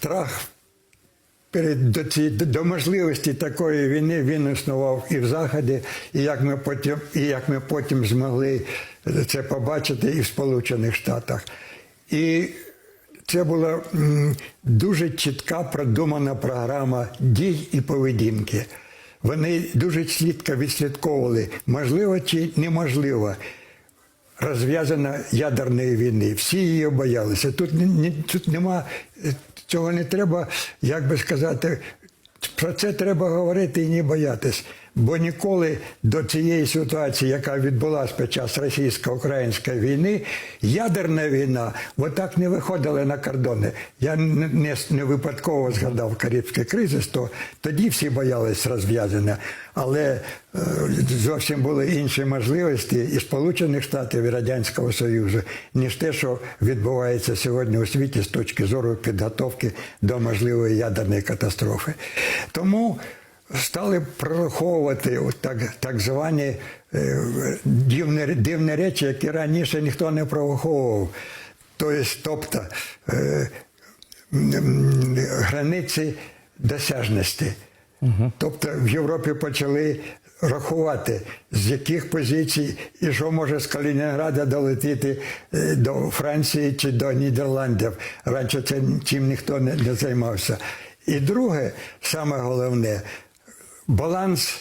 страх перед до, ці, до можливості такої війни він існував і в Заході, і як ми потім, і як ми потім змогли це побачити і в Сполучених Штатах. І це була дуже чітка продумана програма дій і поведінки. Вони дуже чітко відслідковували, можливо чи неможливо розв'язана ядерної війни. Всі її боялися. Тут, тут нема е, цього не треба, як би сказати, про це треба говорити і не боятись. Бо ніколи до цієї ситуації, яка відбулася під час російсько-української війни, ядерна війна отак не виходила на кордони. Я не, не, випадково згадав Карибський кризис, то тоді всі боялись розв'язання. Але е, зовсім були інші можливості і Сполучених Штатів, і Радянського Союзу, ніж те, що відбувається сьогодні у світі з точки зору підготовки до можливої ядерної катастрофи. Тому стали прораховувати так, так звані е, дивні, дивні речі, які раніше ніхто не прораховував. Тобто, тобто е, границі досяжності. Тобто в Європі почали рахувати, з яких позицій і що може з Калінінграда долетіти е, до Франції чи до Нідерландів. Раніше це чим ніхто не, не займався. І друге, саме головне, баланс,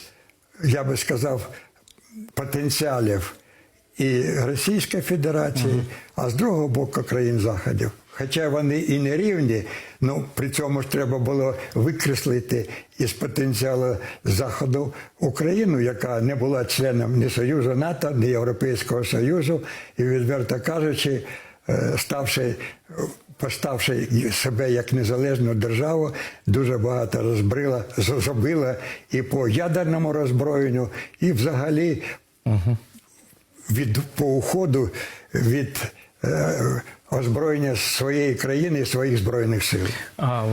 я би сказав, потенціалів і Російської Федерації, а з другого боку країн Заходів. Хоча вони і не рівні, ну при цьому ж треба було викреслити із потенціалу Заходу Україну, яка не була членом ні Союзу НАТО, ні Європейського Союзу, і відверто кажучи, ставши поставши себе як незалежну державу, дуже багато розбрила, зробила і по ядерному роззброєнню, і взагалі від по уходу від е, озброєння своєї країни і своїх збройних сил. А,